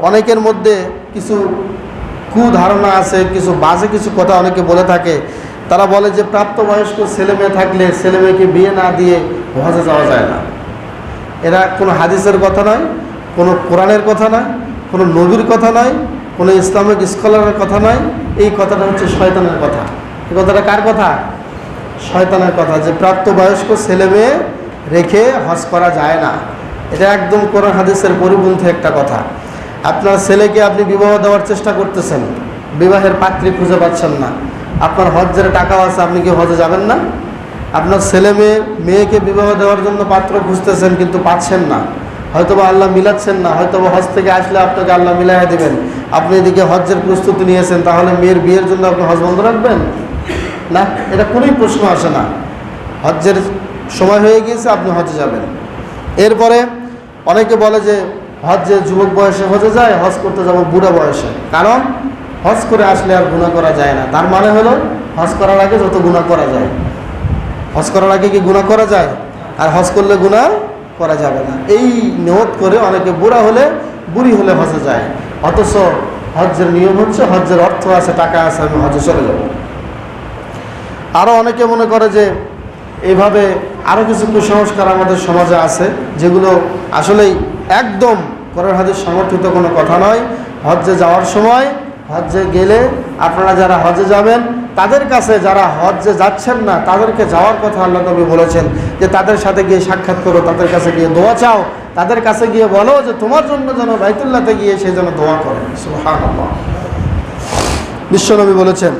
অনেকের মধ্যে কিছু কুধারণা আছে, কিছু বাজে কিছু কথা অনেকে বলে থাকে। তারা বলে যে প্রাপ্তবয়স্ক ছেলে মেয়ে থাকলে ছেলে মেয়েকে বিয়ে না দিয়ে হজে যাওয়া যায় না। এরা কোনো হাদিসের কথা নয়, কোনো কোরআনের কথা নয়, কোনো নবীর কথা নয়, কোনো ইসলামিক স্কলারের কথা নয়। এই কথাটা হচ্ছে শয়তানের কথা। এই কথাটা কার কথা? শয়তানের কথা যে প্রাপ্তবয়স্ক ছেলে মেয়ে রেখে হজ করা যায় না। এটা একদম কোরআন হাদিসের পরিপন্থী একটা কথা। আপনার ছেলেকে আপনি বিবাহ দেওয়ার চেষ্টা করতেছেন, বিবাহের পাত্রী খুঁজে পাচ্ছেন না। আপনার হজ্জের টাকাও আছে, আপনি কি হজে যাবেন না? আপনার ছেলে মেয়ে, মেয়েকে বিবাহ দেওয়ার জন্য পাত্র খুঁজতেছেন কিন্তু পাচ্ছেন না। হয়তোবা আল্লাহ মিলাচ্ছেন না, হয়তোবা হজ থেকে আসলে আপনাকে আল্লাহ মিলাইয়া দেবেন। আপনি এদিকে হজ্জের প্রস্তুতি নিয়েছেন, তাহলে মেয়ের বিয়ের জন্য আপনি হজ বন্ধ রাখবেন? না, এটা কোনোই প্রশ্ন আসে না। হজ্জের সময় হয়ে গিয়েছে, আপনি হজে যাবেন। এরপরে অনেকে বলে যে হজ্জে যুবক বয়সে হজে যায়, হজ করতে যাব বুড়া বয়সে। কারণ হজ করে আসলে আর গুণা করা যায় না। তার মানে হলো, হজ করার আগে যত গুণা করা যায়। হজ করার আগে কি গুণা করা যায়? আর হজ করলে গুণা করা যাবে না। এই নিয়ত করে অনেকে বুড়া হলে, বুড়ি হলে হজে যায়। অথচ হজ্জের নিয়ম হচ্ছে হজ্জের অর্থ আছে, টাকা আছে, আমি হজে চলে যাব। আরও অনেকে মনে করে যে, এইভাবে আরও কিছু কুসংস্কার আমাদের সমাজে আছে, যেগুলো আসলেই একদম করার হাদিস সমর্থিত কোনো কথা নয়। হজ্জে যাওয়ার সময়, হজ্জে গেলে আপনারা যারা হজে যাবেন, তাদের কাছে যারা হজ্জে যাচ্ছেন না, তাদেরকে যাওয়ার কথা আল্লাহ নবী বলেছেন যে তাদের সাথে গিয়ে সাক্ষাৎ করো, তাদের কাছে গিয়ে দোয়া চাও, তাদের কাছে গিয়ে বলো যে তোমার জন্য যেন বাইতুল্লাতে গিয়ে সে যেন দোয়া করে। বিশ্বনবী বলেছেন,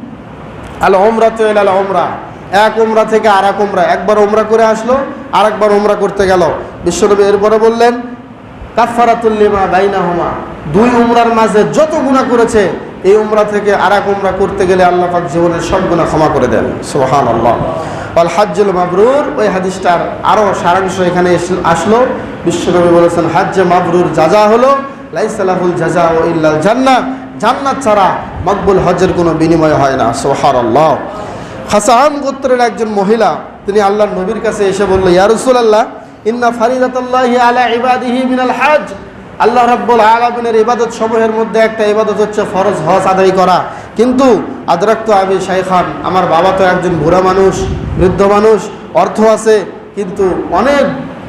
আল ওমরা তো এল আল ওমরা এক ওমরা থেকে আর এক ওমরা একবার ওমরা করে আসলো আর একবার ওমরা করতে গেল। বিশ্বনবী এরপরে বললেন কাফারাতুল্লিমা বাইনা হোমা দুই উমরার মাঝে যত গুণা করেছে, এই উমরা থেকে আর এক উমরা করতে গেলে আল্লাহ পাক জীবনের সব গুণা ক্ষমা করে দেন। সোহান আল্লাহ আল হাজ্জুল মাবরুর, ওই হাদিসটার আরও সারাংশ এখানে আসলো। বিশ্বনবী বলেছেন, হাজ্জে মাবরুর যাজা হলো লাইসালাহুল জাজা ও ইল্লাল জান্নাত জান্নাত ছাড়া মকবুল হজের কোনো বিনিময় হয় না। সোহার আল্লাহ হাসান গোত্রের একজন মহিলা, তিনি আল্লাহর নবীর কাছে এসে বলল, ইয়া রাসূলুল্লাহ ইন্না ফারিদাতাল্লাহি আলা ইবাদিহি মিনাল হজ। আল্লাহ রাব্বুল আলামিনের ইবাদত সমূহের মধ্যে একটা ইবাদত হচ্ছে ফরজ হজ আদায় করা। কিন্তু আদরাক্ত আমি শাইখান, আমার বাবা তো একজন বুড়া মানুষ, বৃদ্ধ মানুষ, অর্থ আছে, কিন্তু অনেক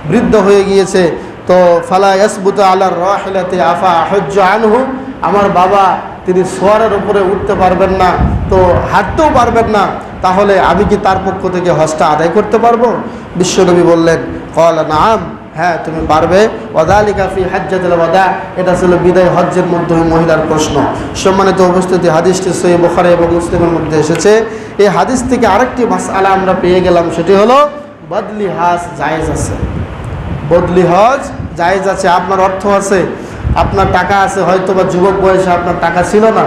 বৃদ্ধ হয়ে গিয়েছে। তো ফালা ইয়াসবুত আলার রাহিলাতে আফা হজ্জ আনহু, আমার বাবা তিনি সোয়ারের উপরে উঠতে পারবেন না, তো হাঁটতেও পারবেন না, তাহলে আমি কি তার পক্ষ থেকে হজটা আদায় করতে পারব? বিশ্বনবী বললেন কল, নাম। হ্যাঁ তুমি পারবে। ওদালি কাফি এটা ছিল বিদায় হজ্জের মধ্যে মহিলার প্রশ্ন। সম্মানিত উপস্থিতি, হাদিসটি সই বখারে এবং মুসলিমের মধ্যে এসেছে। এই হাদিস থেকে আরেকটি মাসআলা আমরা পেয়ে গেলাম, সেটি হলো, বদলি হাস জায়েজ আছে। বদলি হজ জায়েজ আছে। আপনার অর্থ আছে, আপনার টাকা আছে হয়তো বা যুবক বয়সে আপনার টাকা ছিল না।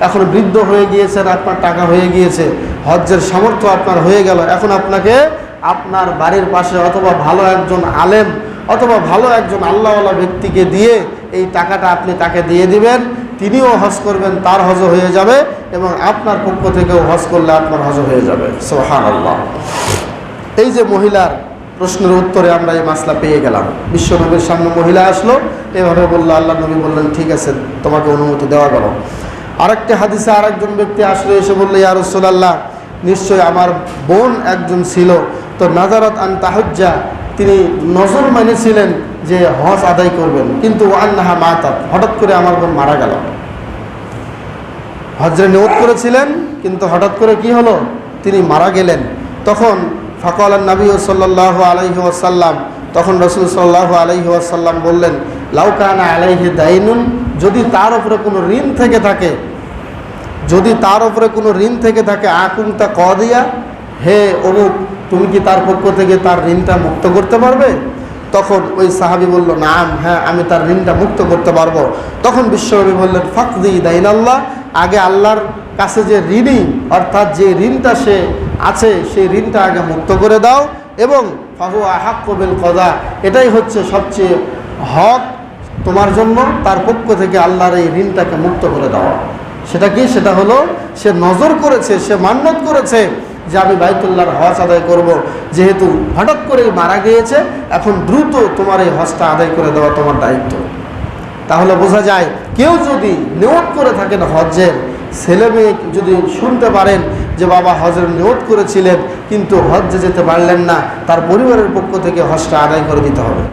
এখন বৃদ্ধ হয়ে গিয়েছেন, আপনার টাকা হয়ে গিয়েছে। হজ্জের সামর্থ্য আপনার হয়ে গেল। এখন আপনাকে আপনার বাড়ির পাশে অথবা ভালো একজন আলেম অথবা ভালো একজন আল্লাহওয়ালা ব্যক্তিকে দিয়ে এই টাকাটা আপনি তাকে দিয়ে দিবেন, তিনিও হজ করবেন, তার হজ হয়ে যাবে এবং আপনার পক্ষ থেকেও হজ করলে আপনার হজ হয়ে যাবে। সোহান আল্লাহ এই যে মহিলার প্রশ্নের উত্তরে আমরা এই মাসলা পেয়ে গেলাম। বিশ্বনবীর সামনে মহিলা আসলো, এভাবে বলল, আল্লাহ নবী বললেন, ঠিক আছে, তোমাকে অনুমতি দেওয়া গেল। আরেকটি হাদিসে আরেকজন ব্যক্তি আসলো, এসে বলল, ইয়া রসুলাল্লাহ নিশ্চয়ই আমার বোন একজন ছিল তো নাজারত আন তাহজ্জা, তিনি নজর মেনেছিলেন যে হজ আদায় করবেন। কিন্তু আল্লাহা মাতাত, হঠাৎ করে আমার বোন মারা গেল। হজরে নিয়ত করেছিলেন, কিন্তু হঠাৎ করে কি হলো? তিনি মারা গেলেন। তখন ফকল নবী সাল্লাহ আলহি ওয়াসাল্লাম, তখন রসুল সাল্লাহ আলহি ওয়াসাল্লাম বললেন লাউকানা আলাইহি দাইনুন, যদি তার উপরে কোনো ঋণ থেকে থাকে, যদি তার উপরে কোনো ঋণ থেকে থাকে আকুমতা ক দিয়া হে অমুক, তুমি কি তার পক্ষ থেকে তার ঋণটা মুক্ত করতে পারবে? তখন ওই সাহাবি বলল, নাম হ্যাঁ আমি তার ঋণটা মুক্ত করতে পারব। তখন বিশ্বনবী বললেন, ফকদি দাইন আল্লাহ আগে আল্লাহর কাছে যে ঋণই অর্থাৎ যে ঋণটা সে আছে, সেই ঋণটা আগে মুক্ত করে দাও এবং ফাহু আহাক কবিল কদা, এটাই হচ্ছে সবচেয়ে হক তোমার জন্য, তার পক্ষ থেকে আল্লাহর এই ঋণটাকে মুক্ত করে দেওয়া। সেটা কি? সেটা হলো, সে নজর করেছে, সে মান্যত করেছে যে আমি বাইতুল্লাহর হজ আদায় করব। যেহেতু হঠাৎ করে মারা গিয়েছে, এখন দ্রুত তোমার এই হজটা আদায় করে দেওয়া তোমার দায়িত্ব। তাহলে বোঝা যায়, কেউ যদি নিয়ত করে থাকেন হজ্জের, ছেলে মেয়ে যদি শুনতে পারেন যে বাবা হজের নিয়ত করেছিলেন, কিন্তু হজ্জে যেতে পারলেন না, তার পরিবারের পক্ষ থেকে হজটা আদায় করে দিতে হবে।